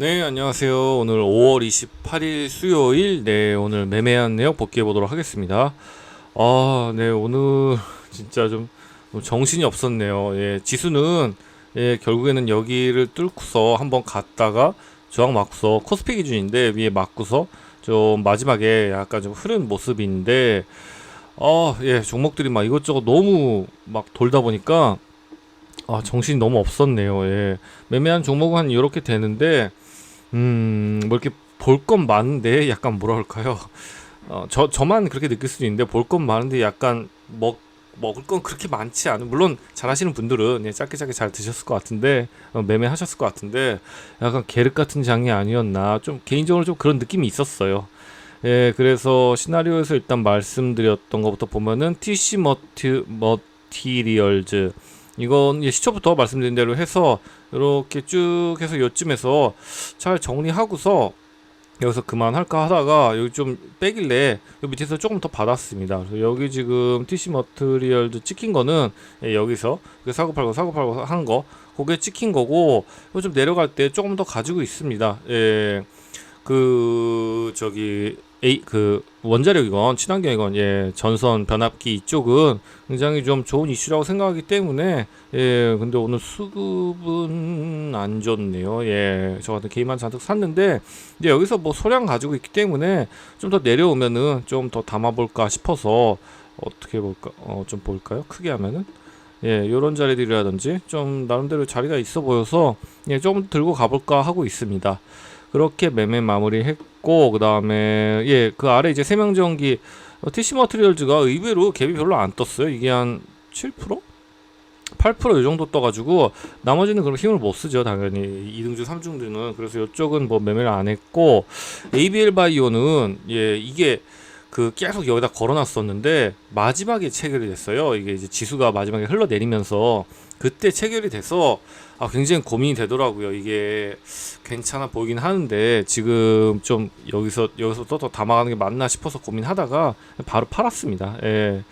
네, 안녕하세요. 오늘 5월 28일 수요일, 네, 오늘 매매한 내역 복귀해 보도록 하겠습니다. 아, 네, 오늘 진짜 좀 정신이 없었네요. 예, 지수는 예, 결국에는 여기를 뚫고서 한번 갔다가 저항 맞고서 코스피 기준인데 위에 맞고서 좀 마지막에 약간 좀 흐른 모습인데 아, 예, 종목들이 막 이것저것 너무 막 돌다 보니까 아, 정신이 너무 없었네요. 예. 매매한 종목은 한 이렇게 되는데 음, 뭐 이렇게 볼 건 많은데 약간 뭐라 할까요? 어, 저 저만 그렇게 느낄 수도 있는데 볼 건 많은데 약간 먹 먹을 건 그렇게 많지 않은 물론 잘하시는 분들은 예, 짧게 짧게 잘 드셨을 것 같은데 어, 매매하셨을 것 같은데 약간 계륵 같은 장이 아니었나 좀 개인적으로 좀 그런 느낌이 있었어요. 예, 그래서 시나리오에서 일단 말씀드렸던 것부터 보면은 TC 머티 머티리얼즈 이건 예, 시초부터 말씀드린 대로 해서 이렇게 쭉 해서 요쯤에서 잘 정리하고서 여기서 그만할까 하다가 여기 좀 빼길래 여기 밑에서 조금 더 받았습니다. 그래서 여기 지금 TC 머트리얼도 찍힌 거는 예, 여기서 그 사고 팔고 사고 팔고 한 거 그게 찍힌 거고 이거 좀 내려갈 때 조금 더 가지고 있습니다. 예. 그 저기 A 그 원자력이건 친환경이건 예 전선 변압기 이쪽은 굉장히 좀 좋은 이슈라고 생각하기 때문에 예 근데 오늘 수급은 안 좋네요. 예저 같은 개인만 잔뜩 샀는데 이제 여기서 뭐 소량 가지고 있기 때문에 좀 더 내려오면은 좀 더 담아볼까 싶어서 어떻게 볼까 어 좀 볼까요? 크게 하면은? 예 요런 자리들이라든지 좀 나름대로 자리가 있어 보여서 예 조금 들고 가볼까 하고 있습니다. 그렇게 매매 마무리했고 그 다음에 예 그 아래 이제 세명전기 어, TC 머트리얼즈가 의외로 갭이 별로 안 떴어요. 이게 한 7%? 8%이 정도 떠가지고 나머지는 그런 힘을 못 쓰죠 당연히 2등주 3중주는 그래서 이쪽은 뭐 매매를 안 했고 ABL 바이오는 예 이게 그 계속 여기다 걸어놨었는데 마지막에 체결이 됐어요. 이게 이제 지수가 마지막에 흘러내리면서 그때 체결이 돼서 아 굉장히 고민이 되더라고요. 이게 괜찮아 보이긴 하는데 지금 좀 여기서 여기서 또더 담아가는 게 맞나 싶어서 고민하다가 바로 팔았습니다. 예.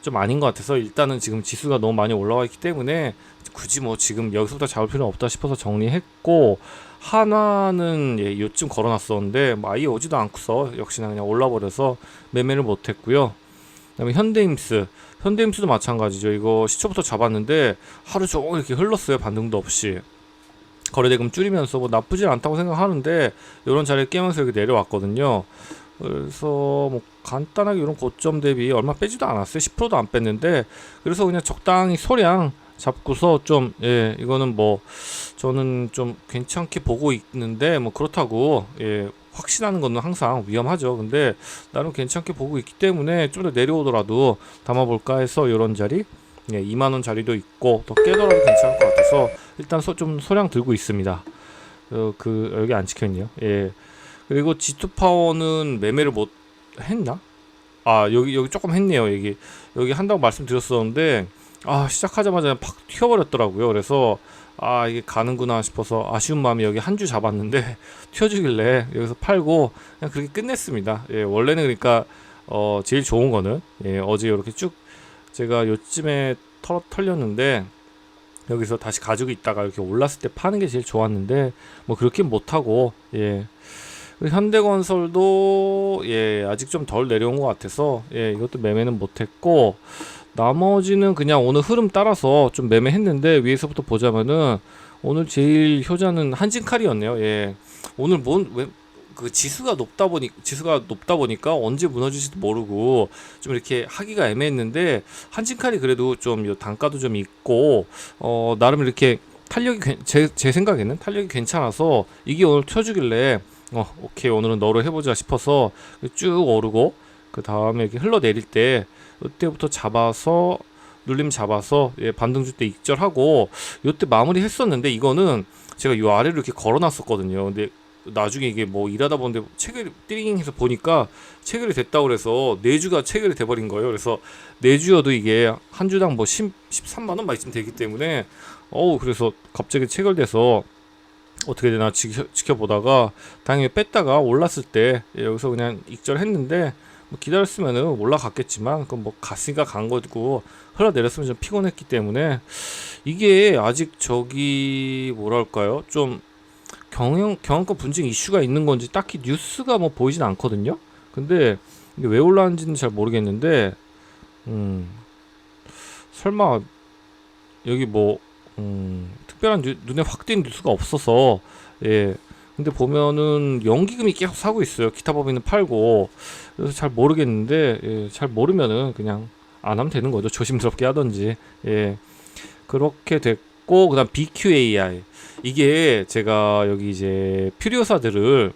좀 아닌 것 같아서 일단은 지금 지수가 너무 많이 올라와 있기 때문에 굳이 뭐 지금 여기서부터 잡을 필요는 없다 싶어서 정리했고 하나는 예, 요쯤 걸어놨었는데 뭐 아예 오지도 않고서 역시나 그냥 올라버려서 매매를 못했고요. 그다음에 현대임스 현대임스도 마찬가지죠. 이거 시초부터 잡았는데 하루 종일 이렇게 흘렀어요. 반등도 없이. 거래대금 줄이면서 뭐 나쁘진 않다고 생각하는데 이런 자리에 깨면서 여기 내려왔거든요. 그래서 뭐 간단하게 이런 고점 대비 얼마 빼지도 않았어요. 10%도 안 뺐는데 그래서 그냥 적당히 소량 잡고서 좀 예 이거는 뭐 저는 좀 괜찮게 보고 있는데 뭐 그렇다고 예 확신하는 거는 항상 위험하죠. 근데 나는 괜찮게 보고 있기 때문에 좀 더 내려오더라도 담아볼까 해서 이런 자리 예 2만 원 자리도 있고 더 깨더라도 괜찮을 것 같아서 일단 소, 좀 소량 들고 있습니다. 어, 그 여기 안 찍혀 있네요. 예 그리고 G2 파워는 매매를 못 했나? 아 여기 여기 조금 했네요. 여기 여기 한다고 말씀드렸었는데 아 시작하자마자 팍 튀어버렸더라고요. 그래서 아 이게 가는구나 싶어서 아쉬운 마음에 여기 한 주 잡았는데 튀어주길래 여기서 팔고 그냥 그렇게 끝냈습니다. 예, 원래는 그러니까 어 제일 좋은 거는 예, 어제 이렇게 쭉 제가 요쯤에 털, 털렸는데 여기서 다시 가지고 있다가 이렇게 올랐을 때 파는 게 제일 좋았는데 뭐 그렇게 못하고 예 현대건설도 예 아직 좀 덜 내려온 것 같아서 예 이것도 매매는 못했고 나머지는 그냥 오늘 흐름 따라서 좀 매매했는데 위에서부터 보자면은 오늘 제일 효자는 한진칼이었네요. 예. 오늘 뭔왜그 지수가 높다 보니 지수가 높다 보니까 언제 무너질지도 모르고 좀 이렇게 하기가 애매했는데 한진칼이 그래도 좀 단가도 좀 있고 어 나름 이렇게 탄력이 제, 제 생각에는 탄력이 괜찮아서 이게 오늘 켜주길래 어 오케이 오늘은 너로 해보자 싶어서 쭉 오르고 그 다음에 이렇게 흘러내릴 때 이때부터 잡아서 눌림 잡아서 예, 반등 줄때 익절하고 이때 마무리 했었는데 이거는 제가 요 아래로 이렇게 걸어놨었거든요. 근데 나중에 이게 뭐 일하다 보는데 체결 띠링해서 보니까 체결이 됐다고 그래서 네 주가 체결이 돼버린 거예요. 그래서 네 주여도 이게 한 주당 뭐 10, 13만 원만 있으면 되기 때문에 어우 그래서 갑자기 체결돼서 어떻게 되나 지켜, 지켜보다가 당연히 뺐다가 올랐을 때 예, 여기서 그냥 익절했는데 뭐 기다렸으면은 올라갔겠지만 그건 뭐 갔으니까 간 거고 흘러내렸으면 좀 피곤했기 때문에 이게 아직 저기 뭐랄까요 좀 경영 경영권 분쟁 이슈가 있는 건지 딱히 뉴스가 뭐 보이진 않거든요. 근데 이게 왜 올라왔는지는 잘 모르겠는데 음 설마 여기 뭐 음, 특별한 뉴- 눈에 확띈 뉴스가 없어서 예 근데 보면은 연기금이 계속 사고 있어요 기타 법인은 팔고 그래서 잘 모르겠는데 예, 잘 모르면은 그냥 안 하면 되는 거죠 조심스럽게 하던지 예 그렇게 됐고 그다음 BQAI 이게 제가 여기 이제 퓨리오사들을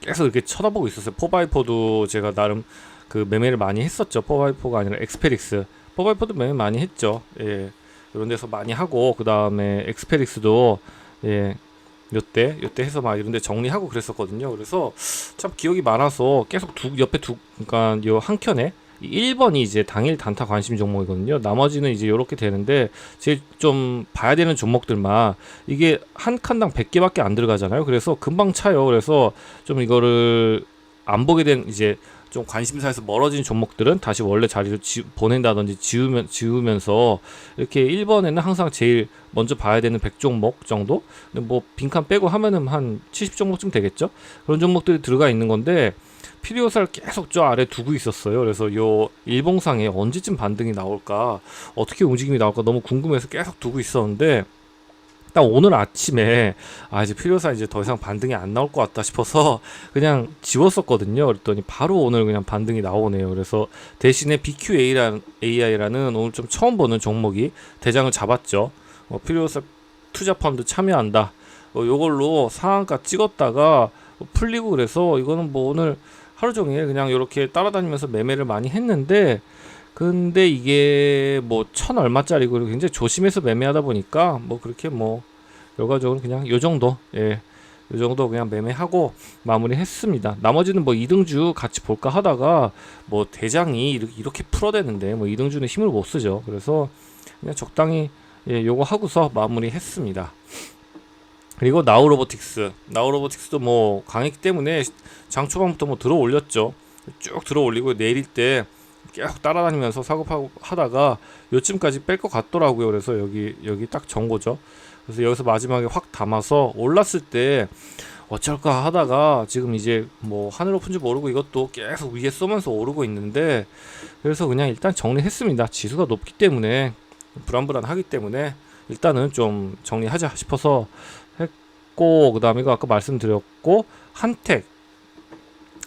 계속 이렇게 쳐다보고 있었어요. 포바이포도 제가 나름 그 매매를 많이 했었죠. 포바이포가 아니라 엑스페릭스. 포바이포도 매매 많이 했죠. 예. 이런 데서 많이 하고 그 다음에 엑스페릭스도 예. 요때 요때 해서 막 이런 데 정리하고 그랬었거든요. 그래서 참 기억이 많아서 계속 두 옆에 두 그러니까 요 한 켠에 1번이 이제 당일 단타 관심 종목이거든요. 나머지는 이제 요렇게 되는데 제일 좀 봐야 되는 종목들만 이게 한 칸당 100개밖에 안 들어가잖아요. 그래서 금방 차요. 그래서 좀 이거를 안 보게 된 이제 좀 관심사에서 멀어진 종목들은 다시 원래 자리로 지, 보낸다든지 지우면 지우면서 이렇게 1번에는 항상 제일 먼저 봐야 되는 100종목 정도. 뭐 빈칸 빼고 하면은 한 70종목쯤 되겠죠. 그런 종목들이 들어가 있는 건데 피리오사를 계속 저 아래 두고 있었어요. 그래서 요 일봉상에 언제쯤 반등이 나올까, 어떻게 움직임이 나올까 너무 궁금해서 계속 두고 있었는데 딱 오늘 아침에 아 이제 필요사 이제 더 이상 반등이 안 나올 것 같다 싶어서 그냥 지웠었거든요. 그랬더니 바로 오늘 그냥 반등이 나오네요. 그래서 대신에 BQA라는 AI라는 오늘 좀 처음 보는 종목이 대장을 잡았죠. 어, 필요사 투자 펀드 참여한다. 어, 요걸로 상한가 찍었다가 풀리고 그래서 이거는 뭐 오늘 하루 종일 그냥 이렇게 따라다니면서 매매를 많이 했는데 근데 이게 뭐 천 얼마짜리고 굉장히 조심해서 매매하다 보니까 뭐 그렇게 뭐 결과적으로 그냥 요 정도 예. 요 정도 그냥 매매하고 마무리했습니다. 나머지는 뭐 이등주 같이 볼까 하다가 뭐 대장이 이렇게, 이렇게 풀어대는데 뭐 이등주는 힘을 못 쓰죠. 그래서 그냥 적당히 예, 요거 하고서 마무리했습니다. 그리고 나우로보틱스, 나우로보틱스도 뭐 강했기 때문에 장 초반부터 뭐 들어 올렸죠. 쭉 들어 올리고 내릴 때 계속 따라다니면서 사고파고 하다가 요쯤까지 뺄 것 같더라고요. 그래서 여기 여기 딱 정고죠. 그래서 여기서 마지막에 확 담아서 올랐을 때 어쩔까 하다가 지금 이제 뭐 하늘 높은지 모르고 이것도 계속 위에 쏘면서 오르고 있는데 그래서 그냥 일단 정리했습니다. 지수가 높기 때문에 불안불안하기 때문에 일단은 좀 정리하자 싶어서 했고 그다음에 이거 아까 말씀드렸고 한택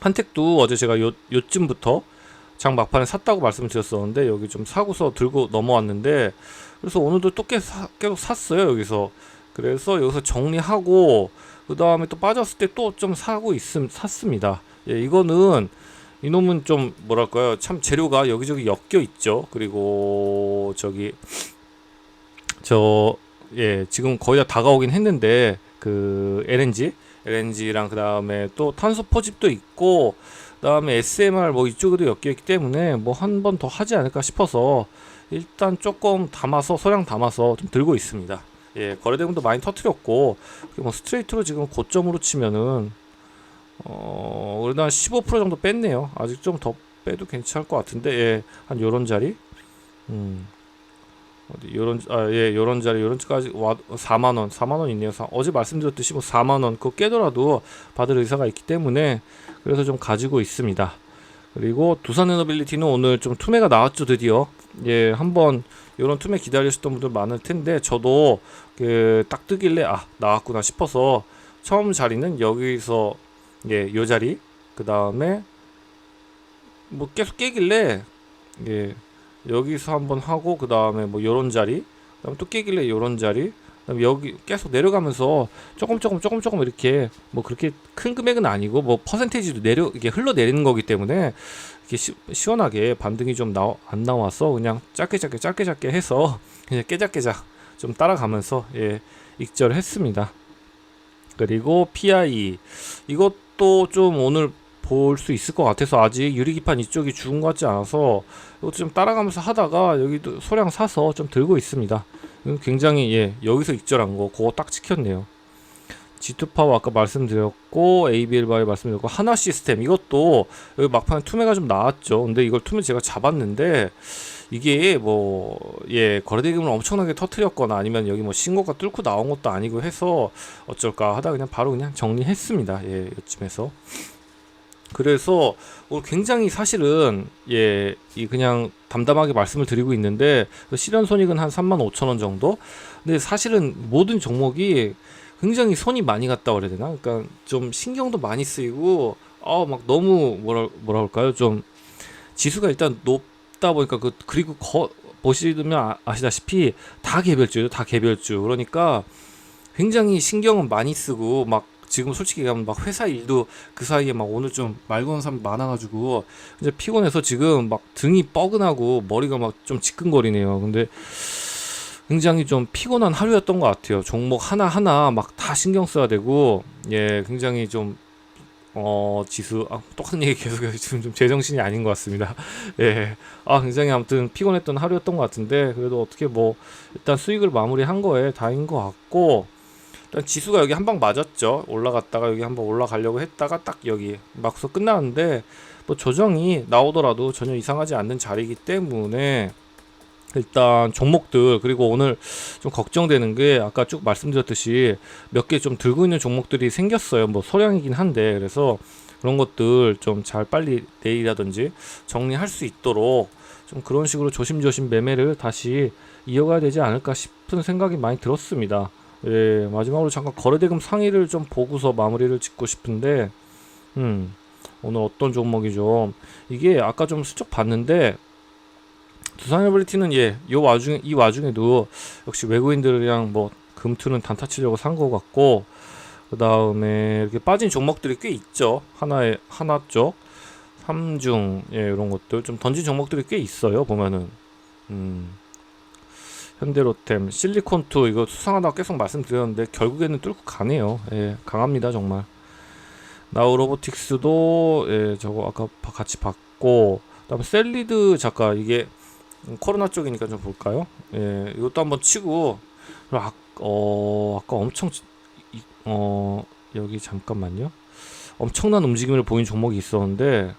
한택도 어제 제가 요 요쯤부터 장 막판에 샀다고 말씀을 드렸었는데 여기 좀 사고서 들고 넘어왔는데 그래서 오늘도 또 계속, 샀어요 여기서. 그래서 여기서 정리하고 그 다음에 또 빠졌을 때 또 좀 사고 있음 샀습니다. 예 이거는 이놈은 좀 뭐랄까요? 참 재료가 여기저기 엮여 있죠. 그리고 저기 저 예 지금 거의 다 다가오긴 했는데 그 LNG LNG랑 그 다음에 또 탄소 포집도 있고 그 다음에 SMR 뭐 이쪽에도 엮여 있기 때문에 뭐 한 번 더 하지 않을까 싶어서 일단 조금 담아서 소량 담아서 좀 들고 있습니다. 예, 거래대금도 많이 터트렸고 뭐 스트레이트로 지금 고점으로 치면은 어 그래도 한 15% 정도 뺐네요. 아직 좀 더 빼도 괜찮을 것 같은데 예, 한 요런 자리 음 어디 요런 아예 요런 자리 요런까지 와 4만 원 4만 원 있네요. 사, 어제 말씀드렸듯이 뭐 4만 원 그거 깨더라도 받을 의사가 있기 때문에 그래서 좀 가지고 있습니다. 그리고 두산 에너빌리티는 오늘 좀 투매가 나왔죠 드디어 예 한번 이런 투매 기다리셨던 분들 많을 텐데 저도 그 딱 뜨길래 아 나왔구나 싶어서 처음 자리는 여기서 예 요 자리 그 다음에 뭐 계속 깨길래 예 여기서 한번 하고 그 다음에 뭐 요런 자리 그다음에 또 깨길래 요런 자리 그다음에 여기 계속 내려가면서 조금 조금 조금 조금 이렇게 뭐 그렇게 큰 금액은 아니고 뭐 퍼센테이지도 내려 이게 흘러내리는 거기 때문에 이렇게 시, 시원하게 반등이 좀 나안 나와서 그냥 짧게 짧게 짧게 짧게 해서 그냥 깨작깨작 좀 따라가면서 예 익절을 했습니다. 그리고 PI 이것도 좀 오늘 볼 수 있을 것 같아서 아직 유리기판 이쪽이 죽은 것 같지 않아서 이것도 좀 따라가면서 하다가 여기도 소량 사서 좀 들고 있습니다. 굉장히 예 여기서 익절한 거 그거 딱 지켰네요. G2파워 아까 말씀드렸고 ABL 바이 말씀드렸고 하나 시스템 이것도 여기 막판에 투매가 좀 나왔죠. 근데 이걸 투매 제가 잡았는데 이게 뭐 예 거래대금을 엄청나게 터트렸거나 아니면 여기 뭐 신고가 뚫고 나온 것도 아니고 해서 어쩔까 하다 그냥 바로 그냥 정리했습니다. 예 이쯤에서 그래서 오늘 굉장히 사실은 예 이 그냥 담담하게 말씀을 드리고 있는데 실현 손익은 한 3만 5천 원 정도. 근데 사실은 모든 종목이 굉장히 손이 많이 갔다 그래야 되나? 그러니까 좀 신경도 많이 쓰이고 아막 너무 뭐라 뭐라 할까요? 좀 지수가 일단 높다 보니까 그 그리고 거, 보시면 아- 아시다시피 다 개별주죠, 다 개별주. 그러니까 굉장히 신경은 많이 쓰고 막 지금 솔직히 얘기하면 막 회사 일도 그 사이에 막 오늘 좀말 거는 사람 많아가지고 이제 피곤해서 지금 막 등이 뻐근하고 머리가 막 좀 지끈거리네요. 근데 굉장히 좀 피곤한 하루였던 것 같아요. 종목 하나 하나 막 다 신경 써야 되고 예 굉장히 좀 어, 지수, 아, 똑같은 얘기 계속해서 지금 좀 제정신이 아닌 것 같습니다. 예. 아, 굉장히 아무튼 피곤했던 하루였던 것 같은데, 그래도 어떻게 뭐, 일단 수익을 마무리한 거에 다인 것 같고, 일단 지수가 여기 한 방 맞았죠. 올라갔다가 여기 한 번 올라가려고 했다가 딱 여기 막서 끝나는데, 뭐 조정이 나오더라도 전혀 이상하지 않는 자리이기 때문에, 일단 종목들 그리고 오늘 좀 걱정되는 게 아까 쭉 말씀드렸듯이 몇 개 좀 들고 있는 종목들이 생겼어요. 뭐 소량이긴 한데 그래서 그런 것들 좀 잘 빨리 내일이라든지 정리할 수 있도록 좀 그런 식으로 조심조심 매매를 다시 이어가야 되지 않을까 싶은 생각이 많이 들었습니다. 예, 마지막으로 잠깐 거래대금 상위를 좀 보고서 마무리를 짓고 싶은데, 음, 오늘 어떤 종목이 좀, 이게 아까 좀 슬쩍 봤는데, 두산 에버리티는 예, 요 와중에 이 와중에도 역시 외국인들이랑 뭐 금투는 단타 치려고 산 것 같고 그 다음에 이렇게 빠진 종목들이 꽤 있죠. 하나에 하나 쪽, 삼중 예 이런 것들 좀 던진 종목들이 꽤 있어요. 보면은 음. 현대로템, 실리콘투 이거 수상하다고 계속 말씀드렸는데 결국에는 뚫고 가네요. 예, 강합니다 정말. 나우 로보틱스도 예, 저거 아까 바- 같이 봤고 그다음에 셀리드 작가 이게 음, 코로나 쪽이니까 좀 볼까요? 예, 이것도 한번 치고 아, 어, 아까 엄청 치- 이- 어, 여기 잠깐만요. 엄청난 움직임을 보인 종목이 있었는데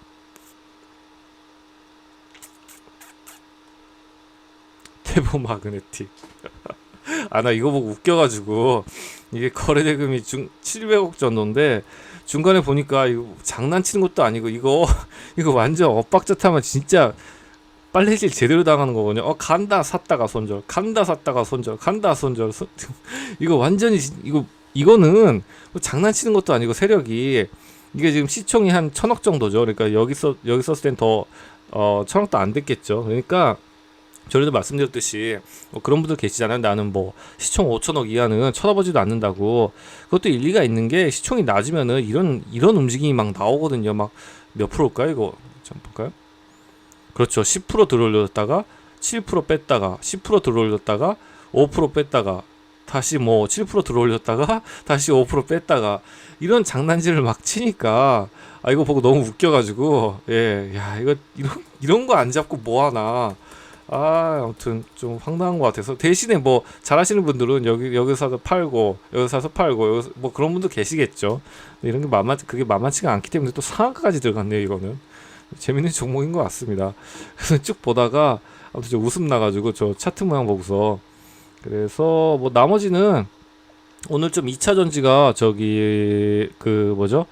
테보 마그네틱. 아, 나 이거 보고 웃겨가지고 이게 거래대금이 중 700억 정도인데 중간에 보니까 이거 장난치는 것도 아니고 이거 이거 완전 엇박자 타면 진짜 빨래질 제대로 당하는 거거든요. 어 간다 샀다가 손절, 간다 샀다가 손절, 간다 손절. 손- 이거 완전히 진- 이거 이거는 뭐 장난치는 것도 아니고 세력이 이게 지금 시총이 한 천억 정도죠. 그러니까 여기서 여기 썼을 땐 더 어, 천억도 안 됐겠죠. 그러니까 전에도 말씀드렸듯이 뭐 그런 분들 계시잖아요. 나는 뭐 시총 5천억 이하는 쳐다보지도 않는다고. 그것도 일리가 있는 게 시총이 낮으면은 이런 이런 움직임이 막 나오거든요. 막 몇 프로일까요? 이거 좀 볼까요? 그렇죠. 10% 들어올렸다가 7% 뺐다가 10% 들어올렸다가 5% 뺐다가 다시 뭐 7% 들어올렸다가 다시 5% 뺐다가 이런 장난질을 막 치니까 아 이거 보고 너무 웃겨가지고 예 야 이거 이런 이런 거 안 잡고 뭐 하나 아 아무튼 좀 황당한 것 같아서 대신에 뭐 잘하시는 분들은 여기 여기 사서 팔고 여기 사서 팔고 여기 뭐 그런 분도 계시겠죠 이런 게 만만 그게 만만치가 않기 때문에 또 상한가까지 들어갔네요 이거는 재밌는 종목인 것 같습니다. 그래서 쭉 보다가 아무튼 좀 웃음 나가지고 저 차트 모양 보고서 그래서 뭐 나머지는 오늘 좀 2차 전지가 저기 그 뭐죠?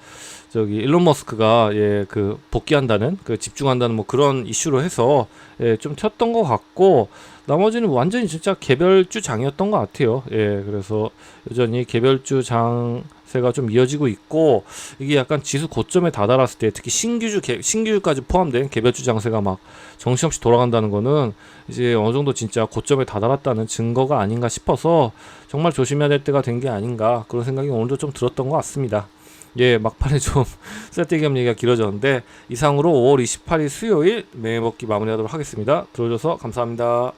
저기 일론 머스크가 예 그 복귀한다는 그 집중한다는 뭐 그런 이슈로 해서 예 좀 튀었던 것 같고 나머지는 완전히 진짜 개별 주 장이었던 것 같아요. 예 그래서 여전히 개별 주 장세가 좀 이어지고 있고 이게 약간 지수 고점에 다다랐을 때 특히 신규주 개, 신규주까지 포함된 개별 주 장세가 막 정신없이 돌아간다는 거는 이제 어느 정도 진짜 고점에 다다랐다는 증거가 아닌가 싶어서 정말 조심해야 될 때가 된 게 아닌가 그런 생각이 오늘도 좀 들었던 것 같습니다. 예, 막판에 좀 쓸데기없는 얘기가 길어졌는데 이상으로 5월 28일 수요일 매일 먹기 마무리하도록 하겠습니다. 들어줘서 감사합니다.